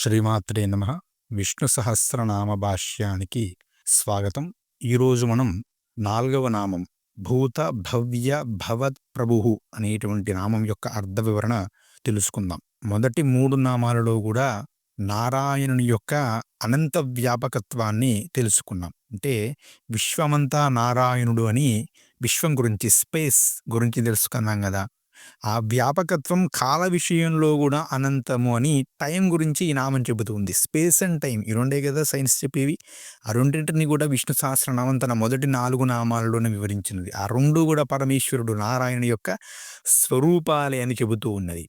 శ్రీమాత్రే నమ. విష్ణు సహస్రనామ భాష్యానికి స్వాగతం. ఈరోజు మనం నాలుగవ నామం భూత భవ్య భవత్ ప్రభు అనేటువంటి నామం యొక్క అర్థ వివరణ తెలుసుకుందాం. మొదటి మూడు నామాలలో కూడా నారాయణుని యొక్క అనంత వ్యాపకత్వాన్ని తెలుసుకున్నాం. అంటే విశ్వమంతా నారాయణుడు అని విశ్వం గురించి స్పేస్ గురించి తెలుసుకున్నాం కదా. ఆ వ్యాపకత్వం కాల విషయంలో కూడా అనంతము అని టైం గురించి ఈ నామం చెబుతుంది స్పేస్ అండ్ టైం ఈ రెండే కదా సైన్స్ చెప్పేవి. ఆ రెండింటిని కూడా విష్ణు సహస్రనామం తన మొదటి నాలుగు నామాలలోనే వివరించినది. ఆ రెండు కూడా పరమేశ్వరుడు నారాయణ యొక్క స్వరూపాలే అని చెబుతూ ఉన్నది.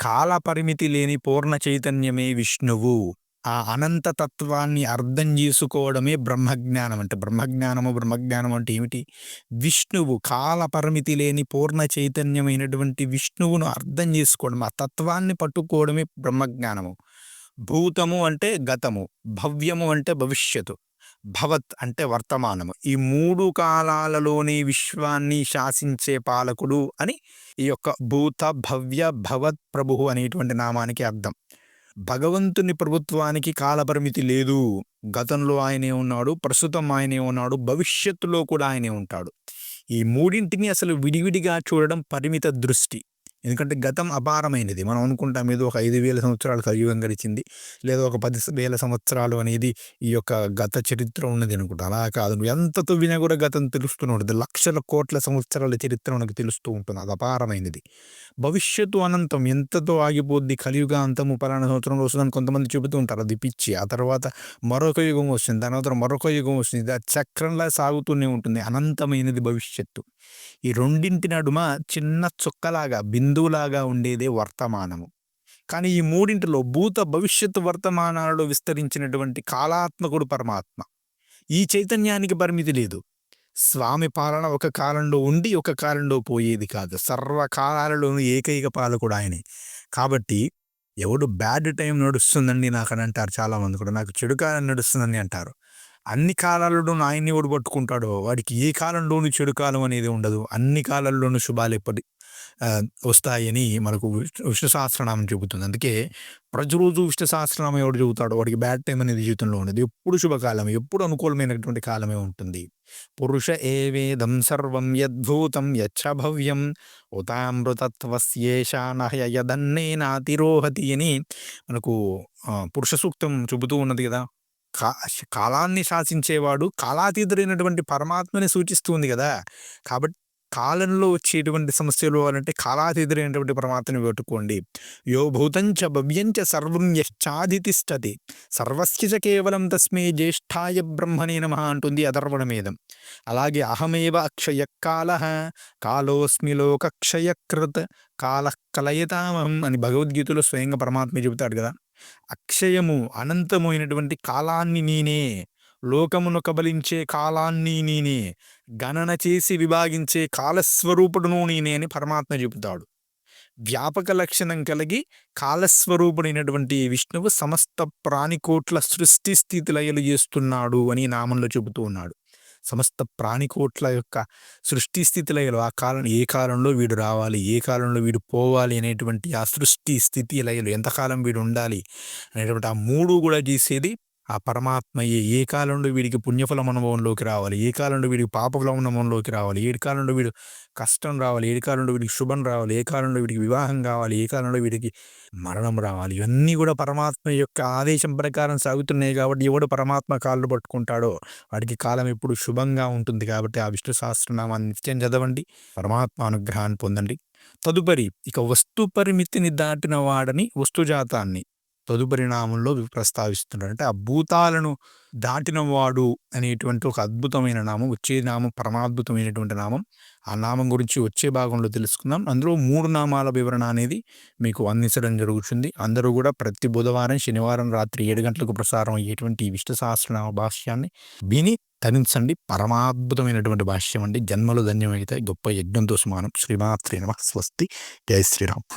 కాల పరిమితి లేని పూర్ణ చైతన్యమే విష్ణువు. ఆ అనంత తత్వాన్ని అర్థం చేసుకోవడమే బ్రహ్మజ్ఞానం అంటే బ్రహ్మజ్ఞానము బ్రహ్మజ్ఞానం అంటే ఏమిటి? విష్ణువు కాల పరిమితి లేని పూర్ణ చైతన్యమైనటువంటి విష్ణువును అర్థం చేసుకోవడం ఆ తత్వాన్ని పట్టుకోవడమే బ్రహ్మజ్ఞానము. భూతము అంటే గతము భవ్యము అంటే భవిష్యత్తు భవత్ అంటే వర్తమానము. ఈ మూడు కాలాలలోని విశ్వాన్ని శాసించే పాలకుడు అని ఈ యొక్క భూత భవ్య భవత్ ప్రభు అనేటువంటి నామానికి అర్థం. భగవంతుని ప్రభుత్వానికి కాలపరిమితి లేదు. గతంలో ఆయనే ఉన్నాడు ప్రస్తుతం ఆయనే ఉన్నాడు భవిష్యత్తులో కూడా ఆయనే ఉంటాడు. ఈ మూడింటిని అసలు విడివిడిగా చూడడం పరిమిత దృష్టి. ఎందుకంటే గతం అపారమైనది. మనం అనుకుంటాం ఏదో ఒక ఐదు వేల సంవత్సరాలు కలియుగం గడిచింది. లేదా ఒక పది వేల సంవత్సరాలు అనేది ఈ యొక్క గత చరిత్ర ఉన్నది అనుకుంటా. అలా కాదు. నువ్వు ఎంత తవ్వినా కూడా గతం తెలుస్తూనే ఉంటుంది. లక్షల కోట్ల సంవత్సరాల చరిత్ర మనకు తెలుస్తూ ఉంటుంది. అది అపారమైనది. భవిష్యత్తు అనంతం ఎంతతో ఆగిపోద్ది కలియుగ అంతము పలానా సంవత్సరంలో వస్తుందని కొంతమంది చెబుతూ ఉంటారు. అది పిచ్చి. ఆ తర్వాత మరొక యుగం వస్తుంది. దాని తర్వాత మరొక యుగం వస్తుంది. ఆ చక్రంలా సాగుతూనే ఉంటుంది. అనంతమైనది భవిష్యత్తు. ఈ రెండింటి నడుమ చిన్న చుక్కలాగా బిందువులాగా ఉండేదే వర్తమానము. కానీ ఈ మూడింటిలో భూత భవిష్యత్తు వర్తమానాలలో విస్తరించినటువంటి కాలాత్మకుడు పరమాత్మ. ఈ చైతన్యానికి పరిమితి లేదు. స్వామి పాలన ఒక కాలంలో ఉండి ఒక కాలంలో పోయేది కాదు. సర్వకాలాలలోనూ ఏకైక పాలకుడు ఆయనే. కాబట్టి ఎవడు బ్యాడ్ టైం నడుస్తుందండి నాకు అని అంటారు చాలామంది కూడా. నాకు చెడు కాలం నడుస్తుందని అంటారు. అన్ని కాలాలలో ఆయన్ని ఎవడు పట్టుకుంటాడో వాడికి ఏ కాలంలోనూ చెడు కాలం అనేది ఉండదు. అన్ని కాలాల్లోనూ శుభాలు ఎప్పటి వస్తాయని మనకు విష్ణు సహస్రనామం చెబుతుంది. అందుకే ప్రతిరోజు విష్ణు సహస్రనామం ఎవడు చెబుతాడు వాడికి బ్యాడ్ టైం అనేది జీవితంలో ఉండదు. ఎప్పుడు శుభకాలం ఎప్పుడు అనుకూలమైనటువంటి కాలమే ఉంటుంది. పురుష ఏవేదం సర్వం యద్భూతం యచ్చ భవ్యం ఉతామృతత్వస్యేషానహయదన్నేనాతిరోహతి అని మనకు పురుష సూక్తం చెబుతూ ఉన్నది కదా. కా కాలాన్ని శాసించేవాడు కాలాతీతుడైనటువంటి పరమాత్మని సూచిస్తుంది కదా. కాబట్టి కాలంలో వచ్చేటువంటి సమస్యలు అంటే కాలాతీతులైనటువంటి పరమాత్మని పెట్టుకోండి యో భూతంచ భవ్యంచ సర్వం యశ్చాదితిష్టతి. సర్వస్య కేవలం తస్మే జ్యేష్ఠాయ బ్రహ్మణే నమ అంటుంది అధర్వణమేదం. అలాగే అహమేవ అక్షయకాల కాలోస్మి లోకక్షయకృత్ కాల కలయతామం అని భగవద్గీతలో స్వయంగా పరమాత్మ చెబుతాడు కదా. అక్షయము అనంతమైనటువంటి కాలాన్ని నేనే లోకమును కబలించే కాలాన్ని నేనే గణన చేసి విభాగించే కాలస్వరూపుడును నేనే అని పరమాత్మ చెబుతాడు. వ్యాపక లక్షణం కలిగి కాలస్వరూపుడైనటువంటి విష్ణువు సమస్త ప్రాణికోట్ల సృష్టి స్థితి లయలు చేస్తున్నాడు అని నామంలో చెబుతూ ఉన్నాడు. సమస్త ప్రాణికోట్ల యొక్క సృష్టి స్థితిలయలు ఆ కాలం ఏ కాలంలో వీడు రావాలి ఏ కాలంలో వీడు పోవాలి అనేటువంటి ఆ సృష్టి స్థితి లయలు ఎంతకాలం వీడు ఉండాలి అనేటువంటి ఆ మూడు కూడా చేసేది ఆ పరమాత్మయ్యే ఏ కాలంలో వీడికి పుణ్యఫలం అనుభవంలోకి రావాలి? ఏ కాలంలో వీడికి పాపఫలం అనుభవంలోకి రావాలి? ఏ కాలంలో వీడు కష్టం రావాలి? ఏ కాలంలో వీడికి శుభం రావాలి? ఏ కాలంలో వీడికి వివాహం కావాలి? ఏ కాలంలో వీడికి మరణం రావాలి? ఇవన్నీ కూడా పరమాత్మ యొక్క ఆదేశం ప్రకారం సాగుతున్నాయి కాబట్టి ఎవడు పరమాత్మ కాళ్ళు పట్టుకుంటాడో వాడికి కాలం ఎప్పుడు శుభంగా ఉంటుంది కాబట్టి ఆ విష్ణు సహస్రనామాన్ని నిత్యం చదవండి. పరమాత్మ అనుగ్రహాన్ని పొందండి. తదుపరి ఇక వస్తు పరిమితిని దాటిన వాడని వస్తుజాతాన్ని తదుపరి నామంలో ప్రస్తావిస్తున్నాడు. అంటే ఆ భూతాలను దాటినవాడు అనేటువంటి ఒక అద్భుతమైన నామం వచ్చే నామం పరమాద్భుతమైనటువంటి నామం ఆ నామం గురించి వచ్చే భాగంలో తెలుసుకుందాం. అందులో మూడు నామాల వివరణ అనేది మీకు అందించడం జరుగుతుంది. అందరూ కూడా ప్రతి బుధవారం శనివారం రాత్రి ఏడు గంటలకు ప్రసారం అయ్యేటువంటి ఈ విష్ణు సహస్రనామ భాష్యాన్ని విని తరించండి పరమాద్భుతమైనటువంటి భాష్యం అండి. జన్మలు ధన్యమైతే గొప్ప యజ్ఞంతో సమానం. శ్రీమాత్రి నమ. స్వస్తి. జై శ్రీరామ్.